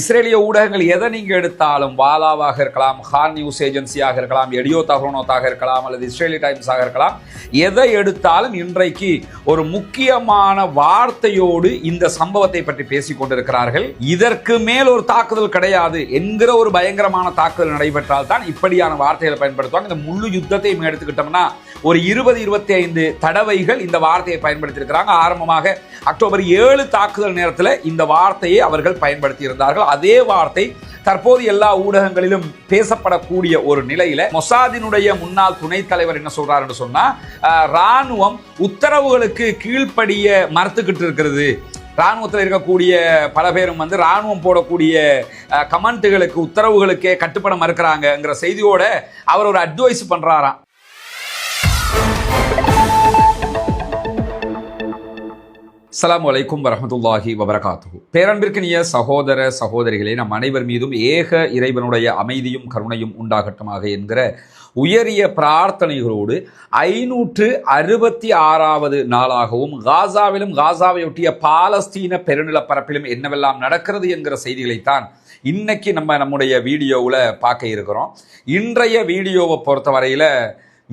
இஸ்ரேலிய ஊடகங்கள் எதை நீங்கள் எடுத்தாலும் வாலாவாக இருக்கலாம் ஹான் நியூஸ் ஏஜென்சியாக இருக்கலாம் எடியோ தகவனோத்தாக இருக்கலாம் அல்லது இஸ்ரேலி டைம்ஸாக இருக்கலாம் எதை எடுத்தாலும் இன்றைக்கு ஒரு முக்கியமான வார்த்தையோடு இந்த சம்பவத்தை பற்றி பேசிக் கொண்டிருக்கிறார்கள். இதற்கு மேல் ஒரு தாக்குதல் கிடையாது என்கிற ஒரு பயங்கரமான தாக்குதல் நடைபெற்றால் தான் இப்படியான வார்த்தைகளை பயன்படுத்துவாங்க. இந்த முழு யுத்தத்தையும் எடுத்துக்கிட்டோம்னா ஒரு இருபது இருபத்தி ஐந்து தடவைகள் இந்த வார்த்தையை பயன்படுத்தியிருக்கிறாங்க. ஆரம்பமாக அக்டோபர் ஏழு தாக்குதல் நேரத்தில் இந்த வார்த்தையை அவர்கள் பயன்படுத்தி இருந்தார்கள் அதே வார்த்தை தற்போது எல்லா ஊடகங்களிலும் பேசப்படக்கூடிய ஒரு நிலையில மொசாதினுடைய முன்னாள் துணைத் தலைவர் என்ன சொல்றாருன்னு சொன்னா ராணுவம் உத்தரவுகளுக்கு கீழ்ப்படிய மறுத்துக்கிட்டு இருக்கிறது. ராணுவத்தில் இருக்கக்கூடிய பல பேரும் வந்து ராணுவம் போடக்கூடிய கமெண்ட்டுகளுக்கு உத்தரவுகளுக்கே கட்டுப்பட மறுக்கிறாங்கங்கிற செய்தியோட அவர் ஒரு அட்வைஸ் பண்றாராம். அஸ்ஸலாமு வலைக்கும் வரமத்துல்லாஹி வபரகாத்து பேரன்பிற்கினிய சகோதர சகோதரிகளே நம் அனைவர் மீதும் ஏக இறைவனுடைய அமைதியும் கருணையும் உண்டாகட்டுமாக என்கிற உயரிய பிரார்த்தனைகளோடு ஐநூற்று அறுபத்தி ஆறாவது நாளாகவும் காசாவிலும் காசாவையொட்டிய பாலஸ்தீன பெருநிலப்பரப்பிலும் என்னவெல்லாம் நடக்கிறது என்கிற செய்திகளைத்தான் இன்னைக்கு நம்ம நம்முடைய வீடியோவில் பார்க்க இருக்கிறோம். இன்றைய வீடியோவை பொறுத்தவரையில்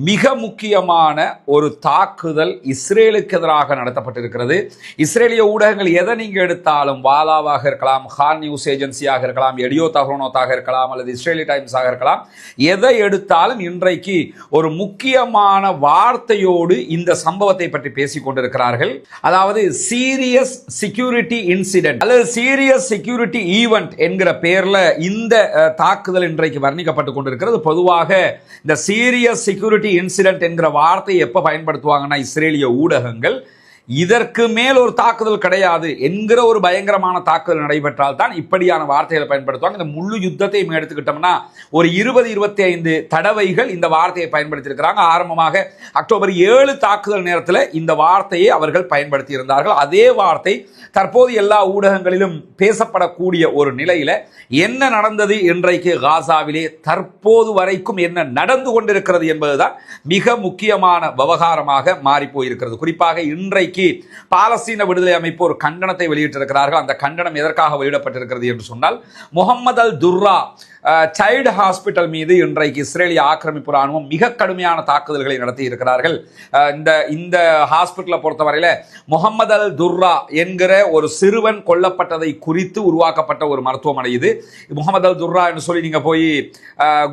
மிக முக்கியமான ஒரு தாக்குதல் இஸ்ரேலுக்கு எதிராக நடத்தப்பட்டிருக்கிறது. இஸ்ரேலிய ஊடகங்கள் எதை நீங்க எடுத்தாலும் வாலாவாக இருக்கலாம் ஹான் நியூஸ் ஏஜென்சியாக இருக்கலாம் எடியோ தகவனோத்தாக இருக்கலாம் அல்லது இஸ்ரேலி டைம்ஸாக இருக்கலாம் எதை எடுத்தாலும் இன்றைக்கு ஒரு முக்கியமான வார்த்தையோடு இந்த சம்பவத்தை பற்றி பேசிக் கொண்டிருக்கிறார்கள். அதாவது சீரியஸ் செக்யூரிட்டி இன்சிடென்ட் அல்லது சீரியஸ் செக்யூரிட்டி ஈவெண்ட் என்கிற பெயர்ல இந்த தாக்குதல் இன்றைக்கு வர்ணிக்கப்பட்டு கொண்டிருக்கிறது. பொதுவாக இந்த சீரியஸ் செக்யூரிட்டி இன்சிடென்ட் என்கிற வார்த்தையை எப்ப பயன்படுத்துவாங்கன்னா இஸ்ரேலிய ஊடகங்கள். இதற்கு மேல் ஒரு தாக்குதல் கிடையாது என்கிற ஒரு பயங்கரமான தாக்குதல் நடைபெற்றால் தான் இப்படியான வார்த்தைகளை பயன்படுத்துவாங்க. இந்த முழு யுத்தத்தையும் எடுத்துக்கிட்டோம்னா ஒரு இருபது இருபத்தி ஐந்து தடவைகள் இந்த வார்த்தையை பயன்படுத்தியிருக்கிறாங்க. ஆரம்பமாக அக்டோபர் ஏழு தாக்குதல் நேரத்தில் இந்த வார்த்தையை அவர்கள் பயன்படுத்தி இருந்தார்கள் அதே வார்த்தை தற்போது எல்லா ஊடகங்களிலும் பேசப்படக்கூடிய ஒரு நிலையில் என்ன நடந்தது இன்றைக்கு காசாவிலே தற்போது வரைக்கும் என்ன நடந்து கொண்டிருக்கிறது என்பதுதான் மிக முக்கியமான விவகாரமாக மாறி போயிருக்கிறது குறிப்பாக இன்றைக்கு பாலஸ்தீன விடுதலை அமைப்பு ஒரு கண்டனத்தை வெளியிட்டிருக்கிறார்கள். அந்த கண்டனம் எதற்காக வெளியிடப்பட்டிருக்கிறது என்று சொன்னால் Muhammad Al Durrah child hospital மீது இன்றைக்கு இஸ்ரேலிய ஆக்கிரமிப்பு ராணுவம் மிக கடுமையான தாக்குதல்களை நடத்தி இருக்கிறார்கள். இந்த இந்த ஹாஸ்பிட்டலை பொறுத்தவரையில் முகமது அல் துர்ரா என்கிற ஒரு சிறுவன் கொல்லப்பட்டதை குறித்து உருவாக்கப்பட்ட ஒரு மருத்துவமனை இது. முகமது அல் துர்ரா என்று சொல்லி நீங்கள் போய்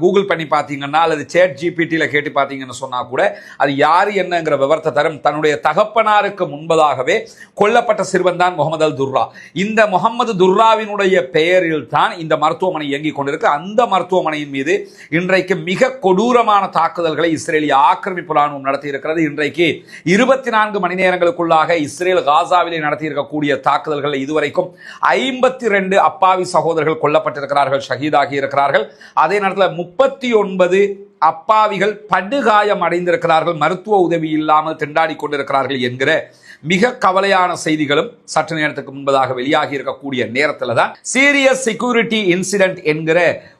கூகுள் பண்ணி பார்த்தீங்கன்னா அல்லது சேட் ஜிபிடியில் கேட்டு பார்த்தீங்கன்னு சொன்னால் கூட அது யார் என்னங்கிற விவரத்தை தரும். தன்னுடைய தகப்பனாருக்கு முன்பதாகவே கொல்லப்பட்ட சிறுவன் தான் முகமது அல் துர்ரா. இந்த முகமது துர்ராவினுடைய பெயரில் தான் இந்த மருத்துவமனை இயங்கிக் கொண்டிருக்கு. அந்த மருத்துவமனையின் மீது இன்றைக்கு மிக கொடூரமான தாக்குதல்களை இஸ்ரேலிய ஆக்கிரமிப்பு ராணுவம் நடத்தியிருக்கிறது. இன்றைக்கு இருபத்தி நான்கு மணி நேரங்களுக்குள்ளாக இஸ்ரேல் காசாவிலே நடத்தியிருக்கக்கூடிய தாக்குதல்கள் இதுவரைக்கும் ஐம்பத்தி ரெண்டு அப்பாவி சகோதரர்கள் கொல்லப்பட்டிருக்கிறார்கள் ஷஹீதாகி இருக்கிறார்கள். அதே நேரத்தில் முப்பத்தி ஒன்பது அப்பாவிகள் படுகாயம் அடைந்திருக்கிறார்கள் மருத்துவ உதவி இல்லாமல் திண்டாடி கொண்டிருக்கிறார்கள் என்கிற மிக கவலையான செய்திகளும் சற்று நேரத்துக்கு முன்பதாக வெளியாகி இருக்கக்கூடிய நேரத்தில் தான் சீரியஸ் செக்யூரிட்டி இன்சிடென்ட் என்கிற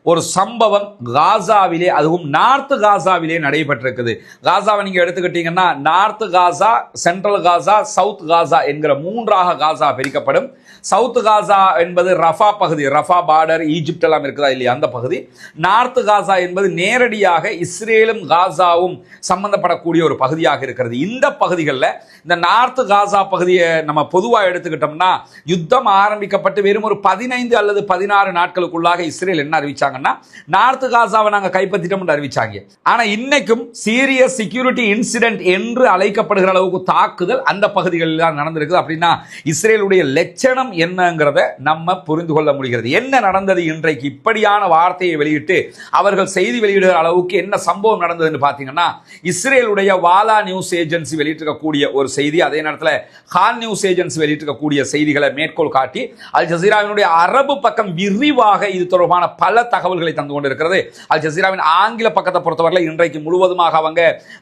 ஒரு சம்பவம் காசாவிலே அதுவும் நார்த் காசாவிலே நடைபெற்றிருக்குது. காசாவை நீங்கள் எடுத்துக்கிட்டீங்கன்னா north Gaza central Gaza south Gaza என்கிற மூன்றாக காசா பிரிக்கப்படும். சவுத் காசா என்பது ரஃபா பகுதி ரஃபா பார்டர் ஈஜிப்ட் எல்லாம் இருக்குதா இல்லையா? அந்த பகுதி. நார்த் காசா என்பது நேரடியாக இஸ்ரேலும் காசாவும் சம்பந்தப்படக்கூடிய ஒரு பகுதியாக இருக்கிறது. இந்த பகுதிகளில் இந்த நார்த் காசா பகுதியை நம்ம பொதுவாக எடுத்துக்கிட்டோம்னா யுத்தம் ஆரம்பிக்கப்பட்டு வெறும் ஒரு பதினைந்து அல்லது பதினாறு நாட்களுக்குள்ளாக இஸ்ரேல் என்ன அறிவிச்சாங்கன்னா நார்த் காசாவை நாங்கள் கைப்பற்றிட்டோம்னு அறிவிச்சாங்க. ஆனால் இன்னைக்கும் சீரியஸ் செக்யூரிட்டி இன்சிடென்ட் என்று அழைக்கப்படுகிற அளவுக்கு தாக்குதல் அந்த பகுதிகளில் தான் நடந்திருக்குது. அப்படின்னா இஸ்ரேலுடைய லட்சணம் என்னங்கிறத நம்ம புரிந்து கொள்ள முடிகிறது. என்ன நடந்தது இன்றைக்கு? இப்படியான வார்த்தையை வெளியிட்டு அவர்கள் செய்தி வெளியிடுகிற அளவுக்கு என்ன சம்பவம் நடந்ததுன்னு பார்த்தீங்கன்னா இஸ்ரேலுடைய வாலா நியூஸ் ஏஜென்சி வெளியிட்டிருக்கக்கூடிய ஒரு செய்தி அதே நேரத்தில் ஹான் நியூஸ் ஏஜென்சி வெளியிட்டிருக்கக்கூடிய செய்திகளை மேற்கோள் காட்டி அல் ஜசீராவினுடைய அரபு பக்கம் விரிவாக இது தொடர்பான பல தகவல்களை தந்து கொண்டிருக்கிறது. அல் ஜசீராவின் ஆங்கில பக்கத்தை பொறுத்தவரையில் இன்றைக்கு முழுவதுமாக அவங்க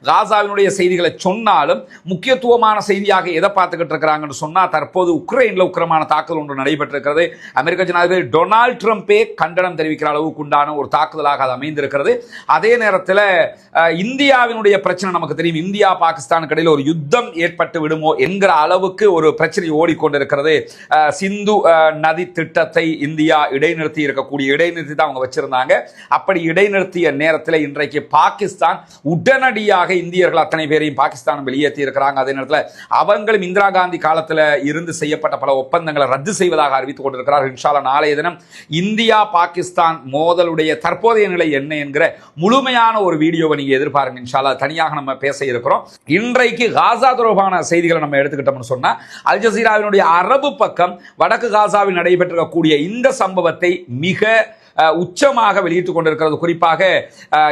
காசாவினுடைய செய்திகளை சொன்னாலும் முக்கியத்துவமான செய்தியாக எதை பார்த்துக்கிட்டு இருக்கிறாங்கன்னு சொன்னால் தற்போது உக்ரைனில் உக்கிரமான தாக்குதல் தாக்குதல் ஒன்று நடைபெற்றிருக்கிறது. அமெரிக்க ஜனாதிபதி டொனால்ட் ட்ரம்ப்பே கண்டனம் தெரிவிக்கிற அளவுக்கு உண்டான ஒரு தாக்குதலாக அது அமைந்திருக்கிறது. அதே நேரத்தில் இந்தியாவினுடைய பிரச்சனை நமக்கு தெரியும். இந்தியா பாகிஸ்தானுக்கு இடையில் ஒரு யுத்தம் ஏற்பட்டு விடுமோ என்கிற அளவுக்கு ஒரு பிரச்சனை ஓடிக்கொண்டிருக்கிறது. சிந்து நதி திட்டத்தை இந்தியா இடைநிறுத்தி இருக்கக்கூடிய இடைநிறுத்தி தான் அவங்க வச்சிருந்தாங்க. அப்படி இடைநிறுத்திய நேரத்தில் இன்றைக்கு பாகிஸ்தான் உடனடியாக இந்தியர்கள் அத்தனை பேரையும் பாகிஸ்தான் வெளியேற்றி இருக்கிறாங்க அதே நேரத்தில் அவங்களும் இந்திரா காந்தி காலத்தில் இருந்து செய்யப்பட்ட பல ஒப்பந்தங்களை ரத்து செய்வதாக அறிவித்துக் கொண்டிருக்கிறார் இன்ஷால நாளைய தினம் இந்தியா பாகிஸ்தான் மோதலுடைய தற்போதைய நிலை என்ன என்கிற முழுமையான ஒரு வீடியோவை நீங்க எதிர்பாருங்க. இன்ஷாலா தனியாக நம்ம பேச இருக்கிறோம். இன்றைக்கு காசா தொடர்பான செய்திகளை நம்ம எடுத்துக்கிட்டோம்னு சொன்னா அல் ஜசீராவினுடைய அரபு பக்கம் வடக்கு காசாவில் நடைபெற்றிருக்கக்கூடிய இந்த சம்பவத்தை மிக உச்சமாக வெளியிட்டுக் கொண்டிருக்கிறது. குறிப்பாக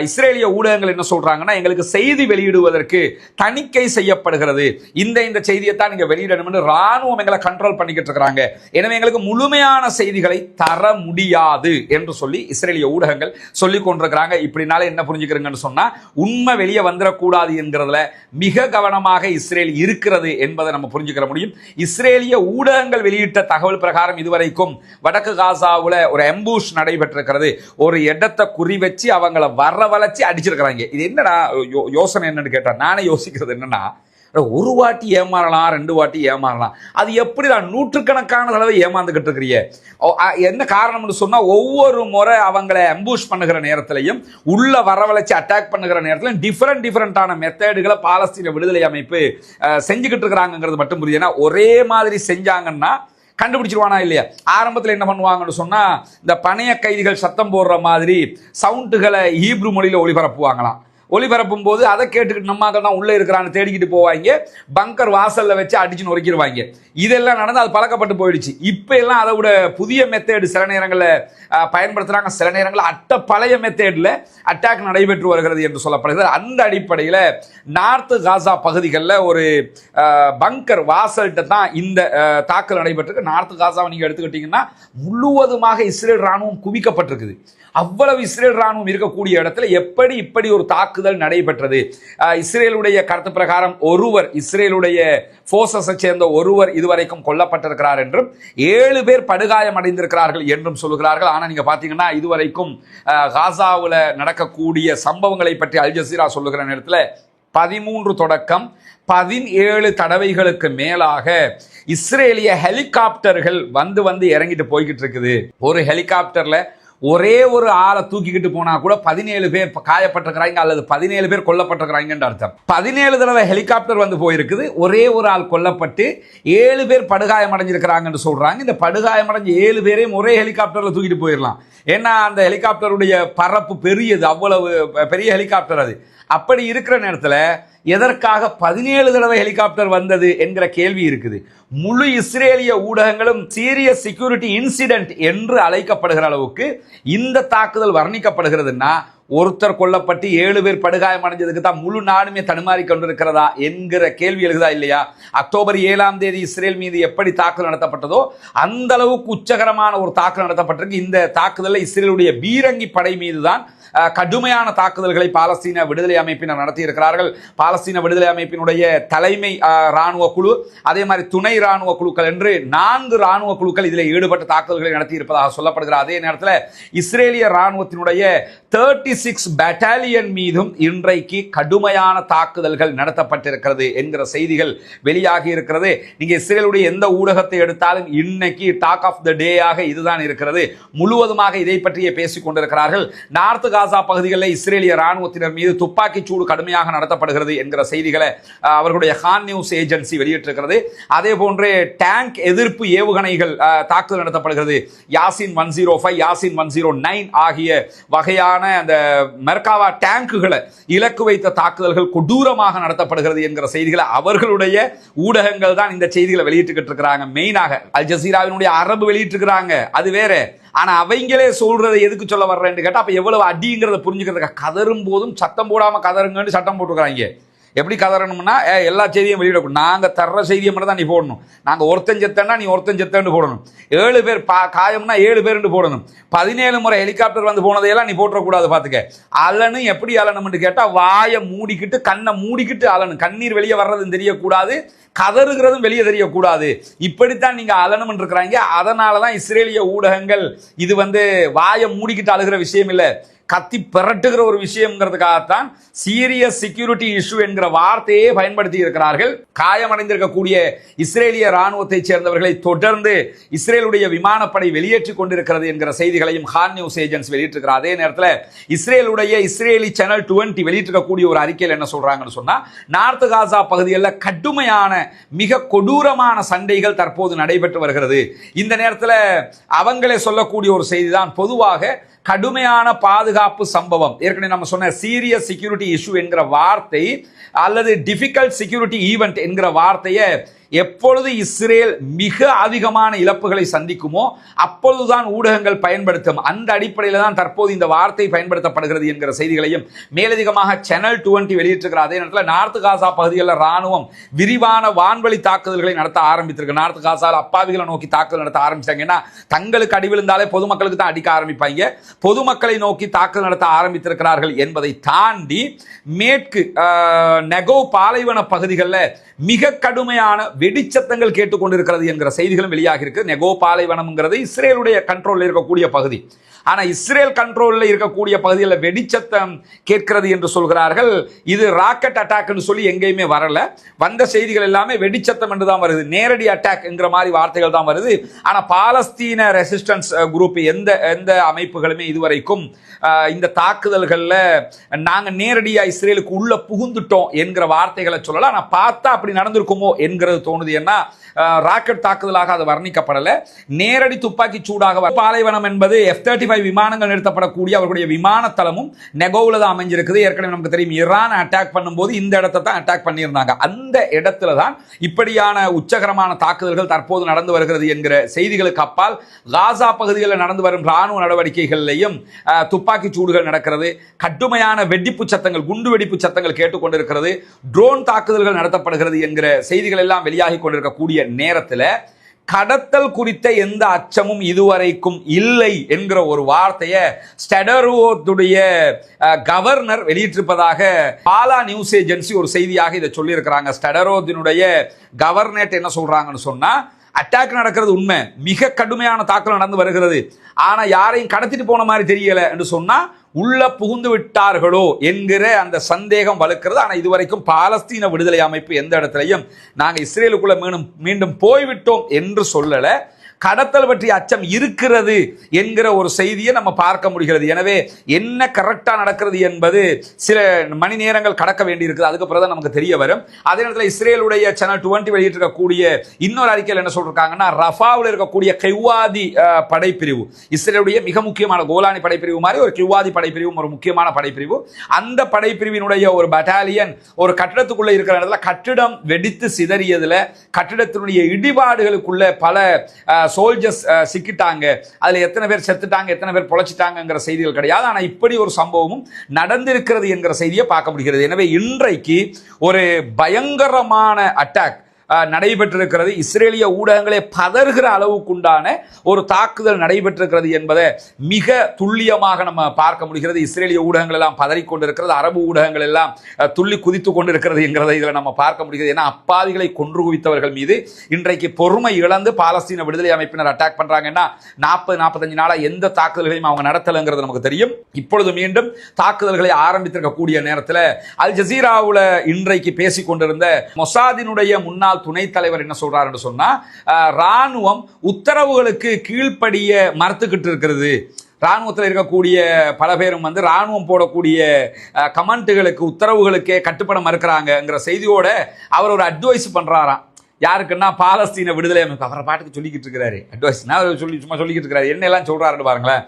இஸ்ரேலிய ஊடகங்கள் என்ன சொல்றாங்கன்னா எங்களுக்கு செய்தி வெளியிடுவதற்கு தணிக்கை செய்யப்படுகிறது. இந்த இந்த செய்தியை தான் நீங்க வெளியிடணும்னு ராணுவம் எங்களை கண்ட்ரோல் பண்ணிக்கிட்டு இருக்கிறாங்க. எனவே எங்களுக்கு முழுமையான செய்திகளை தர முடியாது என்று சொல்லி இஸ்ரேலிய ஊடகங்கள் சொல்லிக் கொண்டிருக்கிறாங்க. இப்படினால என்ன புரிஞ்சுக்கிறீங்கன்னு சொன்னா உண்மை வெளியே வந்துடக்கூடாது என்கிறதுல மிக கவனமாக இஸ்ரேல் இருக்கிறது என்பதை நம்ம புரிஞ்சுக்கிற முடியும். இஸ்ரேலிய ஊடகங்கள் வெளியிட்ட தகவல் பிரகாரம் இதுவரைக்கும் வடக்கு காசாவுல ஒரு எம்பூஷ் நடைபெற்றிருக்கிறது ஒரு இடத்தை குறி வச்சு அவங்கள வரவழைச்சு அடிச்சிருக்கிறாங்க. இது என்னடா யோசனை என்னன்னு கேட்டா நானே யோசிக்கிறது என்னன்னா ஒரு வாட்டி ஏமாறலாம் ரெண்டு வாட்டி ஏமாறலாம். அது எப்படி நான் நூற்றுக்கணக்கான தடவை ஏமாந்துகிட்டு இருக்கிறீங்க என்ன காரணம்னு சொன்னா ஒவ்வொரு முறை அவங்களை அம்பூஷ் பண்ணுகிற நேரத்திலையும் உள்ள வரவழைச்சு அட்டாக் பண்ணுகிற நேரத்திலும் டிஃப்ரெண்ட் டிஃப்ரெண்டான மெத்தேடுகளை பாலஸ்தீன விடுதலை அமைப்பு செஞ்சுக்கிட்டு இருக்கிறாங்கிறது மட்டும் புரியுது. ஏன்னா ஒரே மாதிரி செஞ்சாங்கன்னா கண்டுபிடிச்சிருவானா இல்லையா? ஆரம்பத்தில் என்ன பண்ணுவாங்கன்னு சொன்னால் இந்த பணைய கைதிகள் சத்தம் போடுற மாதிரி சவுண்டுகளை ஹீப்ரு மொழியில் ஒளிபரப்புவாங்களாம். ஒளிபரப்பும் போது அதை கேட்டுக்கிட்டு நம்ம தான் உள்ளே இருக்கிறான்னு தேடிக்கிட்டு போவாங்க. பங்கர் வாசலில் வச்சு அடிச்சு நொறுக்கிடுவாங்க. இதெல்லாம் நடந்து அது பழக்கப்பட்டு போயிடுச்சு. இப்போ எல்லாம் அதை விட புதிய மெத்தேடு சில நேரங்களில் பயன்படுத்துகிறாங்க சில நேரங்களில் அட்ட பழைய மெத்தேடில் அட்டாக் நடைபெற்று வருகிறது என்று சொல்லப்படுகிறது. அந்த அடிப்படையில் நார்த்து காசா பகுதிகளில் ஒரு பங்கர் வாசல்கிட்ட தான் இந்த தாக்கல் நடைபெற்றிருக்கு. நார்த்து காசாவை நீங்கள் எடுத்துக்கிட்டிங்கன்னா முழுவதுமாக இஸ்ரேல் ராணுவம் குவிக்கப்பட்டிருக்குது. அவ்வளவு இஸ்ரேல் ராணுவம் இருக்கக்கூடிய இடத்துல எப்படி இப்படி ஒரு தாக்கு தாக்குதல் நடைபெற்றது. இஸ்ரேலுடைய கருத்து பிரகாரம் ஒருவர் இஸ்ரேலுடைய போர்சஸை சேர்ந்த ஒருவர் இதுவரைக்கும் கொல்லப்பட்டிருக்கிறார் என்றும் ஏழு பேர் படுகாயம் அடைந்திருக்கிறார்கள் என்றும் சொல்லுகிறார்கள். ஆனால் நீங்க பாத்தீங்கன்னா இதுவரைக்கும் காசாவில் காசாவுல நடக்கக்கூடிய சம்பவங்களை பற்றி அல் ஜசீரா சொல்லுகிற நேரத்தில் பதிமூன்று தொடக்கம் பதினேழு தடவைகளுக்கு மேலாக இஸ்ரேலிய ஹெலிகாப்டர்கள் வந்து வந்து இறங்கிட்டு போய்கிட்டு இருக்குது. ஒரு ஹெலிகாப்டர்ல ஒரே ஒரு ஆளை தூக்கிக்கிட்டு போனா கூட பதினேழு பேர் காயப்பட்டிருக்கிறாங்க அல்லது பதினேழு பேர் கொல்லப்பட்டிருக்கிறாங்கன்ற அர்த்தம். பதினேழு தடவை ஹெலிகாப்டர் வந்து போயிருக்குது. ஒரே ஒரு ஆள் கொல்லப்பட்டு ஏழு பேர் படுகாயம் அடைஞ்சிருக்கிறாங்கன்னு சொல்றாங்க. இந்த படுகாயம் அடைஞ்ச ஏழு பேரையும் ஒரே ஹெலிகாப்டர்ல தூக்கிட்டு போயிடலாம் ஏன்னா அந்த ஹெலிகாப்டருடைய பரப்பு பெரியது. அவ்வளவு பெரிய ஹெலிகாப்டர் அது. அப்படி இருக்கிற நேரத்தில் எதற்காக பதினேழு தடவை ஹெலிகாப்டர் வந்தது என்கிற கேள்வி இருக்குது. முழு இஸ்ரேலிய ஊடகங்களும் சீரியஸ் செக்யூரிட்டி இன்சிடென்ட் என்று அழைக்கப்படுகிற அளவுக்கு இந்த தாக்குதல் வர்ணிக்கப்படுகிறதுன்னா ஒருத்தர் கொல்லப்பட்டு ஏழு பேர் படுகாயம் அடைஞ்சதுக்கு தான் முழு நாடுமே தடுமாறி கொண்டிருக்கிறதா என்கிற கேள்வி எழுதா இல்லையா? அக்டோபர் ஏழாம் தேதி இஸ்ரேல் மீது எப்படி தாக்குதல் நடத்தப்பட்டதோ அந்த அளவுக்கு உச்சகரமான ஒரு தாக்குதல் நடத்தப்பட்டிருக்கு. இந்த தாக்குதலில் இஸ்ரேலுடைய பீரங்கி படை மீது தான் கடுமையான தாக்குதல்களை பாலஸ்தீன விடுதலை அமைப்பினர் நடத்தி இருக்கிறார்கள் பாலஸ்தீன விடுதலை அமைப்பினுடைய தலைமை இராணுவ குழு அதே மாதிரி துணை ராணுவ குழுக்கள் என்று நான்கு இராணுவ குழுக்கள் இதில் ஈடுபட்ட தாக்குதல்களை நடத்தி இருப்பதாக சொல்லப்படுகிற அதே நேரத்தில் இஸ்ரேலிய ராணுவத்தினுடைய தேர்ட்டி சிக்ஸ் பெட்டாலியன் மீதும் இன்றைக்கு கடுமையான தாக்குதல்கள் நடத்தப்பட்டிருக்கிறது என்கிற செய்திகள் வெளியாகி இருக்கிறது. நீங்க இஸ்ரேலுடைய எந்த ஊடகத்தை எடுத்தாலும் இன்னைக்கு டாக் ஆஃப் த டேயாக இதுதான் இருக்கிறது. முழுவதுமாக இதை பற்றியே பேசிக் கொண்டிருக்கிறார்கள் நார்த்து காசா பகுதிகளில் இஸ்ரேலிய ராணுவத்தினர் மீது துப்பாக்கிச் சூடு கடுமையாக நடத்தப்படுகிறது என்கிற செய்திகளை அவர்களுடைய ஹான் நியூஸ் ஏஜென்சி வெளியிட்டிருக்கிறது. அதே போன்றே டேங்க் எதிர்ப்பு ஏவுகணைகள் தாக்குதல் நடத்தப்படுகிறது. Yasin one zero five Yasin one zero nine ஆகிய வகையான அந்த மெர்காவா டேங்குகளை இலக்கு வைத்த தாக்குதல்கள் கொடூரமாக நடத்தப்படுகிறது என்கிற செய்திகளை அவர்களுடைய ஊடகங்கள் தான் இந்த செய்திகளை வெளியிட்டுக்கிட்டு இருக்கிறாங்க. மெயினாக அல் ஜசீராவினுடைய அரபு வெளியிட்டிருக்கிறாங்க. அது வேற. ஆனால் அவங்களே சொல்கிறத எதுக்கு சொல்ல வர்றேன்னு கேட்டால் அப்போ எவ்வளவு அடிங்கிறத புரிஞ்சுக்கிறதுக்கு கதரும் போதும் சத்தம் போடாமல் கதருங்கன்னு சட்டம் போட்டுக்கிறாங்க எப்படி கதறணும்னா ஏ, எல்லா செய்தியும் வெளியிடக்கூடும் நாங்கள் தர்ற செய்தியை மட்டும் தான் நீ போடணும். நாங்கள் ஒருத்தன் செத்தன்னா நீ ஒருத்தன் செத்தன்னு போடணும். ஏழு பேர் பா காயம்னா ஏழு பேருன்னு போடணும். பதினேழு முறை ஹெலிகாப்டர் வந்து போனதையெல்லாம் நீ போட்டுறக்கூடாது பார்த்துக்க அலனு எப்படி அலனும்னு கேட்டால் வாயை மூடிக்கிட்டு கண்ணை மூடிக்கிட்டு அலனும் கண்ணீர் வெளியே வர்றதுன்னு தெரியக்கூடாது கதறுகிறதும் வெளியே தெரியக்கூடாது. இப்படித்தான் நீங்கள் அலனும் இருக்கிறாங்க. அதனால தான் இஸ்ரேலிய ஊடகங்கள் இது வந்து வாயை மூடிக்கிட்டு அழுகிற விஷயம் இல்லை. கத்தி பிரட்டுகிற ஒரு விஷயம்ங்கிறதுக்காகத்தான் சீரியஸ் செக்யூரிட்டி இஷ்யூ என்கிற வார்த்தையே பயன்படுத்தி இருக்கிறார்கள். காயமடைந்திருக்கக்கூடிய இஸ்ரேலிய ராணுவத்தைச் சேர்ந்தவர்களை தொடர்ந்து இஸ்ரேலுடைய விமானப்படை வெளியேற்றிக் கொண்டிருக்கிறது என்கிற செய்திகளையும் ஹான் நியூஸ் ஏஜென்சி வெளியிட்டிருக்கிறார். அதே நேரத்தில் இஸ்ரேலுடைய இஸ்ரேலி சேனல் டுவெண்ட்டி வெளியிட்டிருக்கக்கூடிய ஒரு அறிக்கையில் என்ன சொல்றாங்கன்னு சொன்னால் நார்த் காசா பகுதிகளில் கடுமையான மிக கொடூரமான சண்டைகள் தற்போது நடைபெற்று வருகிறது. இந்த நேரத்தில் அவங்களே சொல்லக்கூடிய ஒரு செய்தி தான் பொதுவாக கடுமையான பாதுகாப்பு சம்பவம். ஏற்கனவே நம்ம சொன்ன சீரியஸ் செக்யூரிட்டி இஷ்யூ என்கிற வார்த்தை அல்லது டிஃபிகல்ட் செக்யூரிட்டி ஈவெண்ட் என்கிற வார்த்தையை எப்பொழுது இஸ்ரேல் மிக அதிகமான இழப்புகளை சந்திக்குமோ அப்பொழுதுதான் ஊடகங்கள் பயன்படுத்தும். அந்த அடிப்படையில் தான் தற்போது இந்த வார்த்தை பயன்படுத்தப்படுகிறது என்கிற செய்திகளையும் மேலதிகமாக சேனல் டுவெண்ட்டி வெளியிட்டிருக்கிற அதே நேரத்தில் நார்த் காசா பகுதிகளில் ராணுவம் விரிவான வான்வழி தாக்குதல்களை நடத்த ஆரம்பித்திருக்கு. நார்த் காசால அப்பாவிகளை நோக்கி தாக்குதல் நடத்த ஆரம்பிச்சாங்க ஏன்னா தங்களுக்கு அடி விழுந்தாலே பொதுமக்களுக்கு தான் அடிக்க ஆரம்பிப்பாங்க. பொதுமக்களை நோக்கி தாக்குதல் நடத்த ஆரம்பித்திருக்கிறார்கள் என்பதை தாண்டி மேற்கு நெகோ பாலைவன பகுதிகளில் மிக கடுமையான வெடிச்சத்தங்கள் கேட்டுக்கொண்டிருக்கிறது என்கிற செய்திகளும் வெளியாக இருக்கு நெகோ பாலைவனம்ங்கிறது இஸ்ரேலுடைய கண்ட்ரோலில் இருக்கக்கூடிய பகுதி. ஆனா இஸ்ரேல் கண்ட்ரோலில் இருக்கக்கூடிய பகுதிகளில் வெடிச்சத்தம் கேட்கிறது என்று சொல்கிறார்கள். இது ராக்கெட் அட்டாக்னு சொல்லி எங்கேயுமே வரல. வந்த செய்திகள் எல்லாமே வெடிச்சத்தம் என்று தான் வருது. நேரடி அட்டாக் என்கிற மாதிரி வார்த்தைகள் தான் வருது. ஆனா பாலஸ்தீன ரெசிஸ்டன்ஸ் குரூப் எந்த எந்த அமைப்புகளுமே இதுவரைக்கும் இந்த தாக்குதல்களில் நாங்கள் நேரடியாக இஸ்ரேலுக்கு உள்ள புகுந்துட்டோம் என்கிற வார்த்தைகளை சொல்லலாம் ஆனால் பார்த்தா அப்படி நடந்திருக்குமோ என்கிறது தோணுது ஏன்னா ராக்கெட் தாக்குதலாக அது வர்ணிக்கப்படலை. நேரடி துப்பாக்கி சூடாக வ- பாலைவனம் என்பது எஃப் தேர்ட்டி ஃபைவ் விமானங்கள் நிறுத்தப்படக்கூடிய அவர்களுடைய விமானத்தளமும் நெகோவில் தான் அமைஞ்சிருக்குது. ஏற்கனவே நமக்கு தெரியும் ஈரான் அட்டாக் பண்ணும்போது இந்த இடத்தை தான் அட்டாக் பண்ணியிருந்தாங்க. அந்த இடத்துல தான் இப்படியான உச்சகரமான தாக்குதல்கள் தற்போது நடந்து வருகிறது என்கிற செய்திகளுக்கு அப்பால் காசா பகுதிகளில் நடந்து வரும் ராணுவ நடவடிக்கைகளிலையும் துப்பாக்கி சூடுகள் நடக்கிறது. கடுமையான வெடிப்பு சத்தங்கள் குண்டு வெடிப்பு சத்தங்கள் கேட்டுக்கொண்டிருக்கிறது. ட்ரோன் தாக்குதல்கள் நடத்தப்படுகிறது என்கிற செய்திகள் எல்லாம் வெளியாகி கொண்டிருக்கக்கூடிய நேரத்தில் கடத்தல் குறித்த எந்த அச்சமும் இதுவரைக்கும் இல்லை என்கிற ஒரு வார்த்தையை ஸ்டெடரோத்துடைய கவர்னர் வெளியிட்டிருப்பதாக பாலா நியூஸ் ஏஜென்சி ஒரு செய்தியாக இதை சொல்லியிருக்கிறாங்க. ஸ்டெடரோத்தினுடைய கவர்னேட் என்ன சொல்றாங்கன்னு சொன்னா அட்டாக் நடக்கிறது உண்மை. மிக கடுமையான தாக்குதல் நடந்து வருகிறது. ஆனா யாரையும் கடத்திட்டு போன மாதிரி தெரியல. என்று சொன்னா உள்ள புகுந்து விட்டார்களோ என்கிற அந்த சந்தேகம் வலுக்கிறது ஆனால் இதுவரைக்கும் பாலஸ்தீன விடுதலை அமைப்பு எந்த இடத்துலையும் நாங்கள் இஸ்ரேலுக்குள்ள மீண்டும் மீண்டும் போய்விட்டோம் என்று சொல்லலை. கடத்தல் பற்றிய அச்சம் இருக்கிறது என்கிற ஒரு செய்தியை நம்ம பார்க்க முடிகிறது. எனவே என்ன கரெக்டாக நடக்கிறது என்பது சில மணி நேரங்கள் கடக்க வேண்டியிருக்குது. அதுக்கப்புறம் தான் நமக்கு தெரிய வரும். அதே நேரத்தில் இஸ்ரேலுடைய சேனல் டுவெண்ட்டி வெளியிட்டிருக்கக்கூடிய இன்னொரு அறிக்கையில் என்ன சொல்றாங்கன்னா ரஃபாவில் இருக்கக்கூடிய கெவ்வாதி படைப்பிரிவு. இஸ்ரேலுடைய மிக முக்கியமான கோலானி படைப்பிரிவு மாதிரி ஒரு கிவ்வாதி படைப்பிரிவும் ஒரு முக்கியமான படைப்பிரிவு. அந்த படைப்பிரிவினுடைய ஒரு பட்டாலியன் ஒரு கட்டிடத்துக்குள்ளே இருக்கிற இடத்துல கட்டிடம் வெடித்து சிதறியதில் கட்டிடத்தினுடைய இடிபாடுகளுக்குள்ள பல சோல்ஜர்ஸ் சிக்கிட்டாங்க. அதில் எத்தனை பேர் செத்துட்டாங்க எத்தனை பேர் பொழைச்சிட்டாங்கிற செய்திகள் கிடையாது. ஆனால் இப்படி ஒரு சம்பவமும் நடந்திருக்கிறது என்கிற செய்தியை பார்க்க முடிகிறது எனவே இன்றைக்கு ஒரு பயங்கரமான அட்டாக் நடைபெற்றிருக்கிறது. இஸ்ரேலிய ஊடகங்களே பதறுகிற அளவுக்குண்டான ஒரு தாக்குதல் நடைபெற்றிருக்கிறது என்பதை மிக துல்லியமாக நம்ம பார்க்க முடிகிறது. இஸ்ரேலிய ஊடகங்கள் எல்லாம் பதறிக்கொண்டிருக்கிறது. அரபு ஊடகங்கள் எல்லாம் துள்ளி குதித்து கொண்டிருக்கிறது என்கிறதை இதில் நம்ம பார்க்க முடிகிறது. ஏன்னா அப்பாவிகளை கொன்று குவித்தவர்கள் மீது இன்றைக்கு பொறுமை இழந்து பாலஸ்தீன விடுதலை அமைப்பினர் அட்டாக் பண்ணுறாங்கன்னா நாற்பது நாற்பத்தஞ்சு நாளாக எந்த தாக்குதல்களையும் அவங்க நடத்தலைங்கிறது நமக்கு தெரியும். இப்பொழுது மீண்டும் தாக்குதல்களை ஆரம்பித்திருக்கக்கூடிய நேரத்தில் அல் ஜசீராவில் இன்றைக்கு பேசிக்கொண்டிருந்த மொசாதினுடைய முன்னாள் துணைத் தலைவர் என்ன சொல்றாருன்னு சொன்னா ராணுவம் உத்தரவுகளுக்கு கீழ்ப்படிய மறுத்துக்கிட்டு இருக்கிறது. ராணுவத்தில் இருக்கக்கூடிய பல பேரும் வந்து ராணுவம் போடக்கூடிய கமெண்ட்டுகளுக்கு உத்தரவுகளுக்கே கட்டுப்பட மறுக்கிறாங்கங்கிற செய்தியோட அவர் ஒரு அட்வைஸ் பண்றாராம். யாருக்குன்னா பாலஸ்தீன விடுதலை அமைப்பு. அவரை பாட்டுக்கு சொல்லிக்கிட்டு இருக்கிறாரு. அட்வைஸ்னா அவர் சொல்லி சும்மா சொல்லிக்கிட்டு இருக்கிறாரு. என்ன எல்லாம் சொல்றாருன்னு பாருங்களேன்.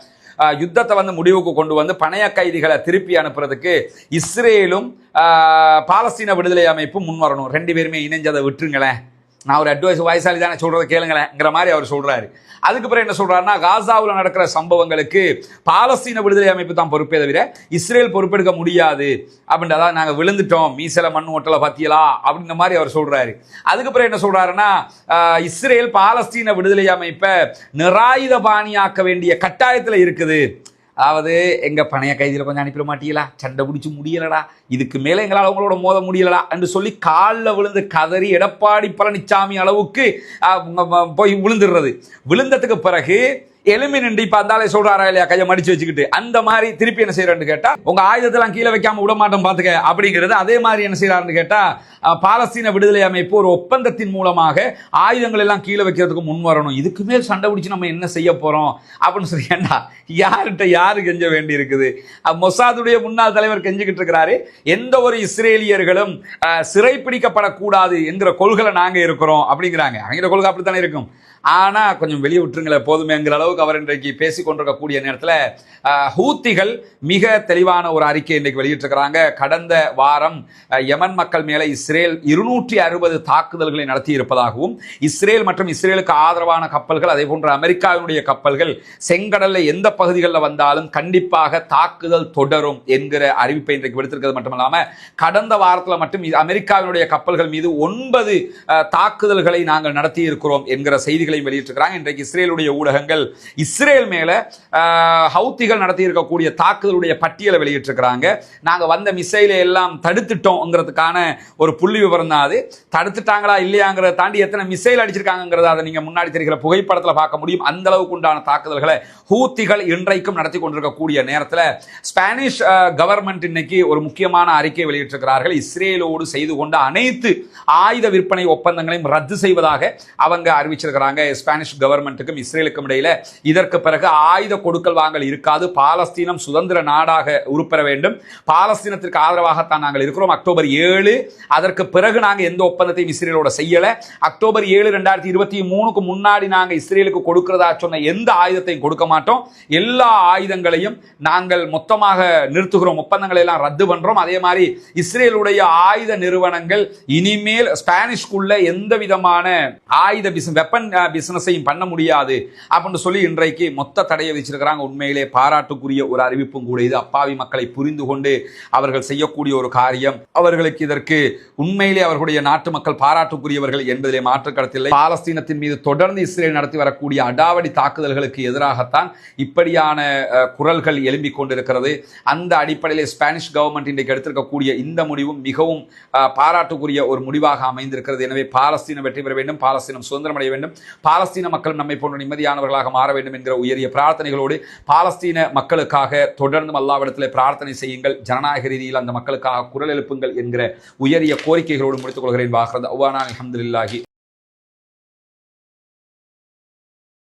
யுத்தத்தை வந்து முடிவுக்கு கொண்டு வந்து பணைய கைதிகளை திருப்பி அனுப்புறதுக்கு இஸ்ரேலும் பாலஸ்தீன விடுதலை அமைப்பும் முன்வரணும். ரெண்டு பேருமே இணைஞ்சதை விட்டுருங்களேன். நான் ஒரு அட்வைஸ் வயசாளி தானே சொல்கிறத கேளுங்களேங்கிற மாதிரி அவர் சொல்கிறாரு அதுக்கு பிறகு என்ன சொல்கிறாருன்னா காசாவில் நடக்கிற சம்பவங்களுக்கு பாலஸ்தீன விடுதலை அமைப்பு தான் பொறுப்பே தவிர இஸ்ரேல் பொறுப்பெடுக்க முடியாது. அப்படின்ற அதாவது நாங்கள் விழுந்துட்டோம். மீசல மண் ஓட்டலை பத்தியலா? அப்படின்ற மாதிரி அவர் சொல்கிறாரு அதுக்கு பிறகு என்ன சொல்கிறாருன்னா இஸ்ரேல் பாலஸ்தீன விடுதலை அமைப்பை நிராயுத பாணியாக்க வேண்டிய கட்டாயத்தில் இருக்குது. அதாவது எங்கள் பணைய கைதியில் கொஞ்சம் அனுப்பிட மாட்டீங்களா? சண்டை பிடிச்சி முடியலடா. இதுக்கு மேலே எங்களால் அவங்களோட மோத முடியலடா என்று சொல்லி காலில் விழுந்து கதறி எடப்பாடி பழனிசாமி அளவுக்கு போய் விழுந்துடுறது. விழுந்ததுக்கு பிறகு எலும்பி நின்று இப்ப அந்தாலே சொல்றாரா இல்லையா? கையை மடிச்சு வச்சுக்கிட்டு. அந்த மாதிரி திருப்பி என்ன செய்யறான்னு கேட்டா உங்க ஆயுதத்தெல்லாம் கீழே வைக்காம விட மாட்டோம் பாத்துக்க அப்படிங்கிறது அதே மாதிரி என்ன செய்யறாருன்னு கேட்டா பாலஸ்தீன விடுதலை அமைப்பு ஒரு ஒப்பந்தத்தின் மூலமாக ஆயுதங்கள் எல்லாம் கீழே வைக்கிறதுக்கு முன் வரணும். இதுக்கு மேல் சண்டை பிடிச்சு நம்ம என்ன செய்ய போறோம்? அப்படின்னு சொல்லி ஏண்டா யார்கிட்ட யாரு கெஞ்ச வேண்டி இருக்குது? மொசாதுடைய முன்னாள் தலைவர் கெஞ்சிக்கிட்டு இருக்கிறாரு. எந்த ஒரு இஸ்ரேலியர்களும் சிறைப்பிடிக்கப்படக்கூடாது என்கிற கொள்கை நாங்க இருக்கிறோம் அப்படிங்கிறாங்க. அவங்க கொள்கை அப்படித்தானே இருக்கும்? ஆனா கொஞ்சம் வெளியே விட்டுருங்களேன் போதுமேங்கிற அளவுக்கு அவர் இன்றைக்கு பேசிக் கொண்டிருக்கக்கூடிய நேரத்தில் ஹூத்திகள் மிக தெளிவான ஒரு அறிக்கை இன்றைக்கு வெளியிட்டிருக்கிறாங்க. கடந்த வாரம் யமன் மக்கள் மேலே இஸ்ரேல் இருநூற்றி அறுபது தாக்குதல்களை நடத்தி இருப்பதாகவும் இஸ்ரேல் மற்றும் இஸ்ரேலுக்கு ஆதரவான கப்பல்கள் அதே போன்ற அமெரிக்காவினுடைய கப்பல்கள் செங்கடலில் எந்த பகுதிகளில் வந்தாலும் கண்டிப்பாக தாக்குதல் தொடரும் என்கிற அறிவிப்பை இன்றைக்கு விடுத்திருக்கிறது. மட்டுமல்லாம கடந்த வாரத்தில் மட்டும் அமெரிக்காவினுடைய கப்பல்கள் மீது ஒன்பது தாக்குதல்களை நாங்கள் நடத்தி இருக்கிறோம் என்கிற செய்திகளையும் வெளியிட்டிருக்கிறாங்க. இன்றைக்கு இஸ்ரேலுடைய ஊடகங்கள் இஸ்ரேல் மேலே ஹவுத்திகள் நடத்தி இருக்கக்கூடிய தாக்குதலுடைய பட்டியலை வெளியிட்டிருக்கிறாங்க. நாங்கள் வந்த மிசைலை எல்லாம் தடுத்துட்டோங்கிறதுக்கான ஒரு புள்ளி விவரம் தான் அது. தடுத்துட்டாங்களா இல்லையாங்கிறத தாண்டி எத்தனை மிசைல் அடிச்சிருக்காங்கிறத அதை நீங்கள் முன்னாடி தெரிகிற புகைப்படத்தில் பார்க்க முடியும். அந்த அளவுக்கு உண்டான தாக்குதல்களை ஹூத்திகள் இன்றைக்கும் நடத்தி கொண்டிருக்கக்கூடிய நேரத்தில் ஸ்பானிஷ் கவர்மெண்ட் இன்னைக்கு ஒரு முக்கியமான அறிக்கை வெளியிட்டிருக்கிறார்கள். இஸ்ரேலோடு செய்து கொண்ட அனைத்து ஆயுத விற்பனை ஒப்பந்தங்களையும் ரத்து செய்வதாக அவங்க அறிவிச்சிருக்கிறாங்க. ஸ்பானிஷ் கவர்மெண்ட்டுக்கும் இஸ்ரேலுக்கும் இடையில இதற்கு பிறகு ஆயுத கொடுக்கல் வாங்கல் இருக்காது. பாலஸ்தீனம் சுதந்திர நாடாக உருப்பெற வேண்டும். பாலஸ்தீனத்திற்கு ஆதரவாகத்தான் நாங்கள் இருக்கிறோம். அக்டோபர் ஏழு அதற்கு பிறகு நாங்கள் எந்த ஒப்பந்தத்தையும் இஸ்ரேலோட செய்யலை. அக்டோபர் ஏழு ரெண்டாயிரத்தி இருபத்தி மூணுக்கு முன்னாடி நாங்கள் இஸ்ரேலுக்கு கொடுக்கிறதா சொன்ன எந்த ஆயுதத்தையும் கொடுக்க மாட்டோம். எல்லா ஆயுதங்களையும் நாங்கள் மொத்தமாக நிறுத்துகிறோம். ஒப்பந்தங்களை எல்லாம் ரத்து பண்றோம். அதே மாதிரி இஸ்ரேலுடைய ஆயுத நிறுவனங்கள் இனிமேல் ஸ்பானிஷ்குள்ள எந்த விதமான ஆயுத பிசினஸ் வெப்பன் பிஸ்னஸையும் பண்ண முடியாது அப்படின்னு சொல்லி இன்றைக்கு மொத்த தடையை வச்சிருக்கிறாங்க உண்மையிலே பாராட்டுக்குரிய ஒரு அறிவிப்பும் கூட இது. அப்பாவி மக்களை புரிந்து கொண்டு அவர்கள் செய்யக்கூடிய ஒரு காரியம். அவர்களுக்கு இதற்கு உண்மையிலே அவர்களுடைய நாட்டு மக்கள் பாராட்டுக்குரியவர்கள் என்பதிலே மாற்று பாலஸ்தீனத்தின் மீது தொடர்ந்து இஸ்ரேல் நடத்தி வரக்கூடிய அடாவடி தாக்குதல்களுக்கு எதிராகத்தான் இப்படியான குரல்கள் எழும்பிக் கொண்டிருக்கிறது. அந்த அடிப்படையில் ஸ்பானிஷ் கவர்மெண்ட் இன்றைக்கு எடுத்திருக்கக்கூடிய இந்த முடிவும் மிகவும் பாராட்டுக்குரிய ஒரு முடிவாக அமைந்திருக்கிறது. எனவே பாலஸ்தீனம் வெற்றி பெற வேண்டும். பாலஸ்தீனம் சுதந்திரம் அடைய வேண்டும். பாலஸ்தீன மக்களும் நம்மை போன்ற நிம்மதியானவர்களாக மாற வேண்டும் என்கிற உயரிய பிரார்த்தனைகளோடு பாலஸ்தீன மக்களுக்காக தொடர்ந்து அல்லாவிடத்தில் பிரார்த்தனை செய்யுங்கள். ஜனநாயக ரீதியில் அந்த மக்களுக்காக குரல் எழுப்புங்கள் என்கிற உயரிய கோரிக்கைகளோடு முடித்துக் கொள்கிறேன். வாகிறது அவ்வானா அஹமதுல்லாஹி